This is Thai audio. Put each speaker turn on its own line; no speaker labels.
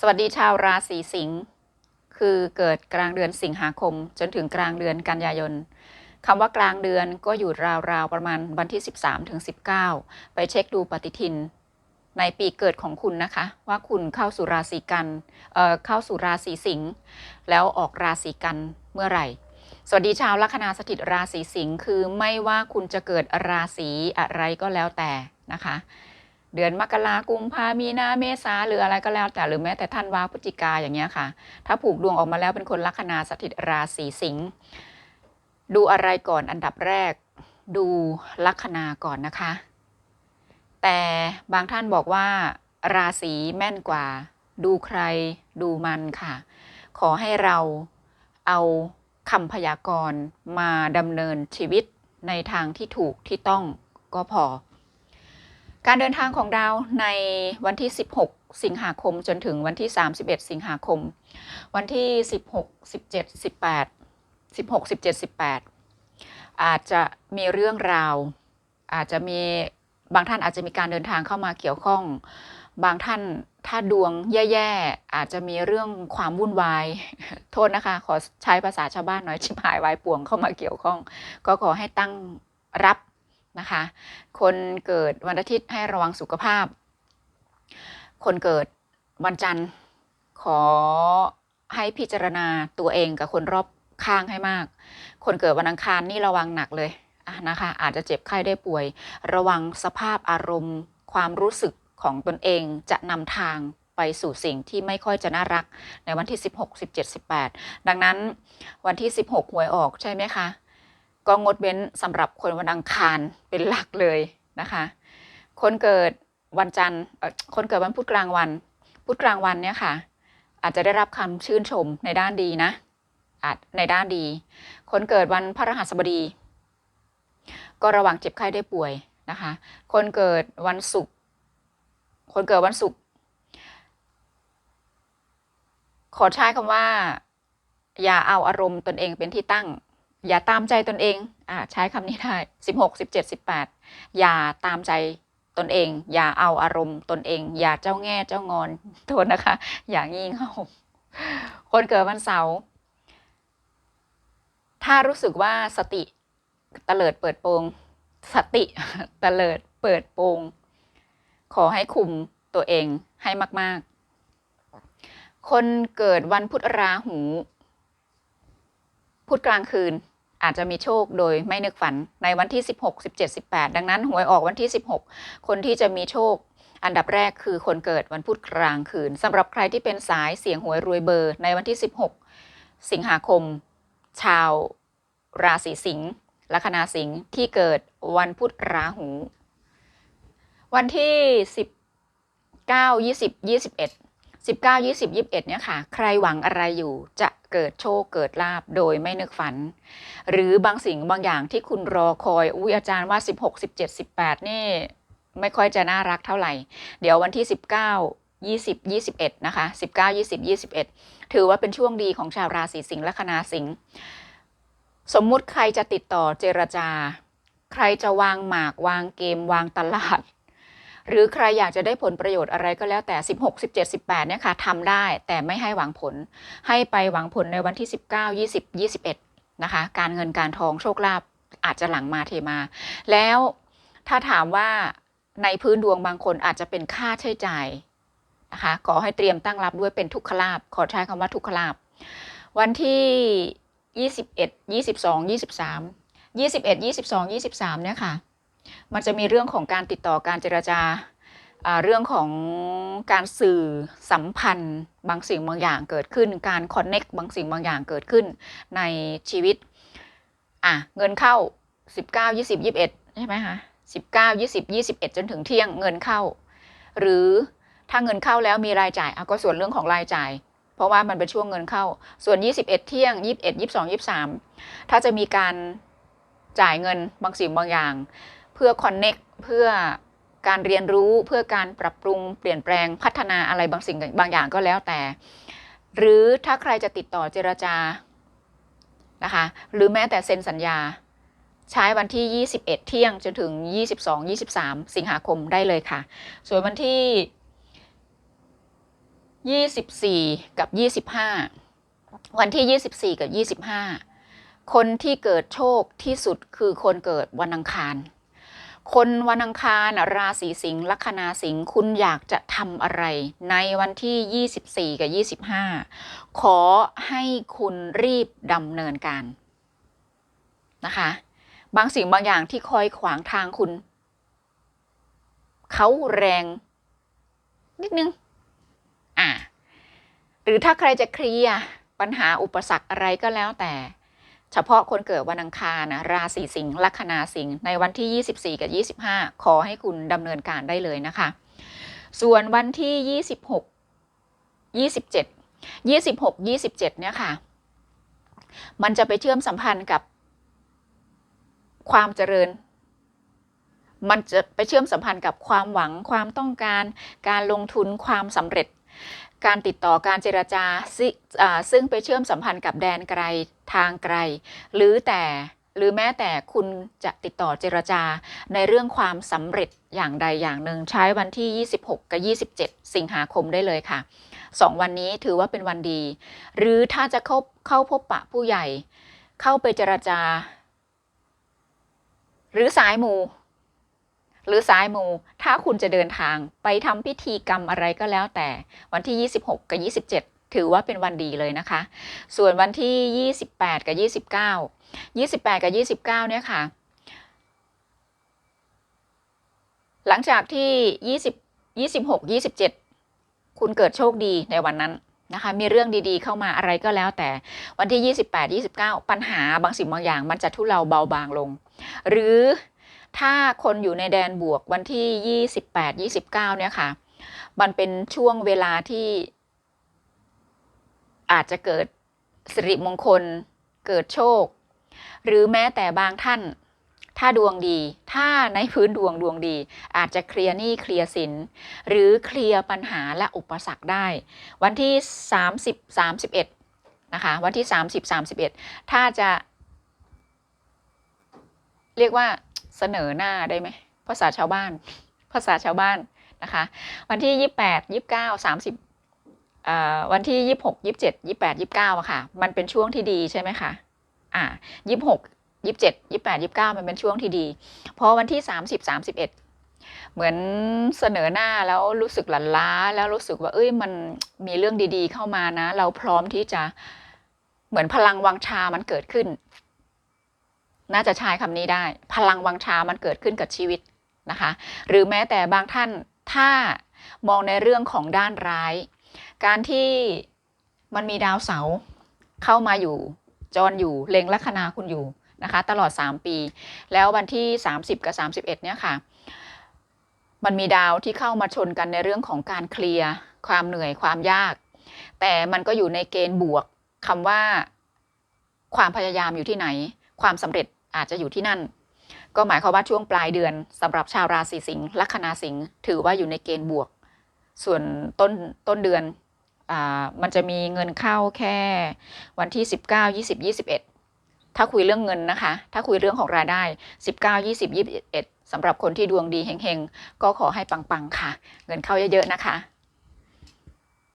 สวัสดีชาวราศีสิงห์คือเกิดกลางเดือนสิงหาคม จนถึงกลางเดือนกันยายนคำว่ากลางเดือนก็อยู่ราวๆประมาณวันที่ 13ถึง19 ไปเช็คดูปฏิทิน ในปีเกิดของคุณนะคะ ว่าคุณเข้าสู่ราศีกันเเข้าสู่ราศีสิงห์แล้วออกราศีกันเมื่อไหร่ สวัสดีชาวลัคนาสถิตราศีสิงห์คือไม่ว่าคุณจะเกิดราศีอะไรก็แล้วแต่นะคะ เดือนมกรากุมภามีนาเมษาหรืออะไรก็แล้วแต่หรือแม้แต่ท่านวาพฤศจิกาอย่างเงี้ยค่ะ ถ้าผูกดวงออกมาแล้วเป็นคนลัคนาสถิตราศีสิงห์ดูอะไรก่อนอันดับแรก ดูลัคนาก่อนนะคะ แต่บางท่านบอกว่าราศีแม่นกว่า ดูใครดูมันค่ะ ขอให้เราเอาคำพยากรณ์มาดำเนินชีวิตในทางที่ถูกที่ต้องก็พอ การเดินทางของดาวในวันที่ 16 สิงหาคมจนถึงวันที่ 31 สิงหาคม วันที่ 16 17 18 16 17 18 อาจจะมีเรื่องราว อาจจะมีบางท่านอาจจะมีการเดินทางเข้ามาเกี่ยวข้อง บางท่านถ้าดวงแย่ๆ อาจจะมีเรื่องความวุ่นวาย โทษนะคะ ขอใช้ภาษาชาวบ้านหน่อยชิบหายวายป่วงเข้ามาเกี่ยวข้อง ก็ขอให้ตั้งรับ นะคะ คนเกิดวันอาทิตย์ให้ระวังสุขภาพ คนเกิดวันจันทร์ขอให้พิจารณาตัวเองกับคนรอบข้างให้มาก คนเกิดวันอังคารนี่ระวังหนักเลยนะคะอาจจะเจ็บไข้ได้ป่วย ระวังสภาพอารมณ์ ความรู้สึกของตนเองจะนำทางไปสู่สิ่งที่ไม่ค่อยจะน่ารักในวันที่ 16 17 18 ดังนั้นวันที่ 16 หวยออกใช่ไหมคะ ก็งดเว้นสำหรับคนวันอังคารเป็นหลักเลยนะคะ คนเกิดวันจันทร์คนเกิดวันพุธกลางวัน พุธกลางวันเนี่ยค่ะ อาจจะได้รับคำชื่นชมในด้านดีนะอาจในด้านดี คนเกิดวันพฤหัสบดี ก็ระวังเจ็บไข้ได้ป่วยนะคะ คนเกิดวันศุกร์คนเกิดวันศุกร์ขอใช้คำว่า อย่าเอาอารมณ์ตนเองเป็นที่ตั้ง อย่าตามใจตนเองอ่าใช้คำนี้ได้สิบหกสิบเจ็ดสิบแปดอย่าตามใจตนเอง อย่าเอาอารมณ์ตนเอง อย่าเจ้าแง่เจ้างอนโทษนะคะ อย่างี่เง่าคนเกิดวันเสาร์ถ้ารู้สึกว่าสติตะเลิดเปิดโปงสติตะเลิดเปิดโปงขอให้คุมตัวเองให้มาก ๆ คนเกิดวันพุธราหู พุธกลางคืน อาจจะมีโชคโดยไม่นึกฝันในวันที่ 16 17 18 ดังนั้นหวยออกวันที่ 16 คนที่จะมีโชค อันดับแรกคือคนเกิดวันพุธกลางคืนสำหรับใครที่เป็นสายเสียงหวยรวยเบอร์ ในวันที่ 16 สิงหาคม ชาวราศีสิงห์ลัคนาสิงห์ที่เกิดวันพุธราหู วันที่ 19 20 21 19 20 21เนี่ยค่ะ ใครหวังอะไรอยู่จะเกิดโชคเกิดลาบโดยไม่นึกฝัน หรือบางสิ่งบางอย่างที่คุณรอคอยอุ้ยอาจารย์ว่า 16 17 18 นี่ ไม่ค่อยจะน่ารักเท่าไหร่ เดี๋ยววันที่ 19 20 21 นะคะ 19 20 21 ถือว่าเป็นช่วงดีของชาวราศีสิงห์และคณาสิงห์สมมุติใครจะติดต่อเจรจา ใครจะวางหมากวางเกมวางตลาด หรือใครอยากจะได้ผลประโยชน์อะไรก็แล้วแต่ 16 17 18เนี่ยค่ะทำได้แต่ไม่ให้หวังผล ให้ไปหวังผลในวันที่ 19 20 21นะคะ การเงินการทองโชคลาภอาจจะหลังมาเทมา แล้วถ้าถามว่าในพื้นดวงบางคนอาจจะเป็นค่าใช้จ่ายนะคะขอให้เตรียมตั้งรับด้วยเป็นทุกขลาภขอใช้คำว่าทุกขลาภวันที่ 21 22 23 21 22 23เนี่ยค่ะ มันจะมีเรื่องของการติดต่อการเจรจาอ่าเรื่องของการสื่อสัมพันธ์ บางสิ่งบางอย่างเกิดขึ้น การคอนเน็กบางสิ่งบางอย่างเกิดขึ้นในชีวิตอะเงินเข้า 19 20 21 ใช่ไหมคะ19 20 21 จนถึงเที่ยงเงินเข้า หรือถ้าเงินเข้าแล้วมีรายจ่ายอะก็ส่วนเรื่องของรายจ่าย เพราะว่ามันเป็นช่วงเงินเข้า ส่วน 21 เที่ยง 21 22 23 ถ้าจะมีการจ่ายเงินบางสิ่งบางอย่าง เพื่อคอนเน็กเพื่อการเรียนรู้เพื่อการปรับปรุงเปลี่ยนแปลงพัฒนาอะไรบางสิ่งบางอย่างก็แล้วแต่ หรือถ้าใครจะติดต่อเจรจานะคะหรือแม้แต่เซ็นสัญญา ใช้วันที่ 21 เที่ยงจนถึง 22 23 สิงหาคมได้เลยค่ะ ส่วนวันที่ยี่สิบสี่กับยี่สิบห้าวันที่ยี่สิบสี่กับยี่สิบห้าคนที่เกิดโชคที่สุดคือคนเกิดวันอังคาร คนวันอังคารราศีสิงห์ลัคนาสิงห์คุณอยากจะทำอะไร ในวันที่ 24 กับ 25 ขอให้คุณรีบดำเนินการนะคะ บางสิ่งบางอย่างที่คอยขวางทางคุณ เขาแรงนิดนึง อ่าหรือถ้าใครจะเคลียร์ปัญหาอุปสรรคอะไรก็แล้วแต่ เฉพาะคนเกิดวันอังคารนะราศีสิงห์ลัคนาสิงห์ในวันที่ 24 กับ 25 ขอให้คุณดำเนินการได้เลยนะคะ ส่วนวันที่ 26 27 26 27 เนี่ยค่ะ มันจะไปเชื่อมสัมพันธ์กับความเจริญ มันจะไปเชื่อมสัมพันธ์กับความหวังความต้องการ การลงทุนความสำเร็จ การติดต่อการเจรจาซ,ซึ่งไปเชื่อมสัมพันธ์กับแดนไกลทางไกล หรือแต่หรือแม้แต่คุณจะติดต่อเจรจาในเรื่องความสำเร็จอย่างใดอย่างหนึ่งใช้วันที่ 26 กับ 27 สิงหาคมได้เลยค่ะสองวันนี้ถือว่าเป็นวันดี หรือถ้าจะเข้าเข้าพบปะผู้ใหญ่ เข้าไปเจรจา หรือสายมู หรือสายมู ถ้าคุณจะเดินทางไปทำพิธีกรรมอะไรก็แล้วแต่ วันที่ 26 กับ 27 ถือว่าเป็นวันดีเลยนะคะ ส่วนวันที่ 28 กับ 29 28 กับ 29 เนี่ยค่ะ หลังจากที่ 20 26 27 คุณเกิดโชคดีในวันนั้นนะคะมีเรื่องดีๆเข้ามาอะไรก็แล้วแต่วันที่ 28 29 ปัญหาบางสิ่งบางอย่างมันจะทุเลาเบาบางลง หรือ ถ้าคนอยู่ในแดนบวกวันที่ 28 29 เนี่ยค่ะ มันเป็นช่วงเวลาที่อาจจะเกิดสิริมงคล เกิดโชค หรือแม้แต่บางท่าน ถ้าดวงดี ถ้าในพื้นดวงดวงดี อาจจะเคลียร์หนี้เคลียร์สิน หรือเคลียร์ปัญหาและอุปสรรคได้ วันที่ 30 31 นะคะ วันที่ 30 31 ถ้าจะ เรียกว่า เสนอหน้าได้ไหมภาษาชาวบ้าน ภาษาชาวบ้านนะคะ วันที่28 29 30อ่าวันที่26 27 28 29อะค่ะ มันเป็นช่วงที่ดีใช่ไหมคะอ่า26 27 28 29มันเป็นช่วงที่ดีพราะวันที่30 31เหมือนเสนอหน้าแล้วรู้สึกหลันล้าแล้วรู้สึกว่า เอ้ยมันมีเรื่องดีๆ เข้ามานะ เราพร้อมที่จะเหมือนพลังวังชามันเกิดขึ้น น่าจะใช้คำนี้ได้ พลังวังชามันเกิดขึ้นกับชีวิตนะคะ หรือแม้แต่บางท่านถ้ามองในเรื่องของด้านร้าย การที่มันมีดาวเสาเข้ามาอยู่จรอยู่เล็งลัคนาคุณอยู่นะคะ ตลอด 3 ปี แล้ววันที่ 30 กับ 31 เนี่ยค่ะ มันมีดาวที่เข้ามาชนกันในเรื่องของการเคลียร์ความเหนื่อยความยาก แต่มันก็อยู่ในเกณฑ์บวกคำว่า ความพยายามอยู่ที่ไหน ความสำเร็จ อาจจะอยู่ที่นั่น ก็หมายความว่าช่วงปลายเดือนสำหรับชาวราศีสิงห์ลัคนาสิงห์ถือว่าอยู่ในเกณฑ์บวก ส่วนต้นต้นเดือนอมันจะมีเงินเข้าแค่วันที่ 19 20 21 ถ้าคุยเรื่องเงินนะคะ ถ้าคุยเรื่องของรายได้ 19 20 21สำหรับคนที่ดวงดีเฮงๆ ก็ขอให้ปังๆ ค่ะ เงินเข้าเยอะๆ นะคะ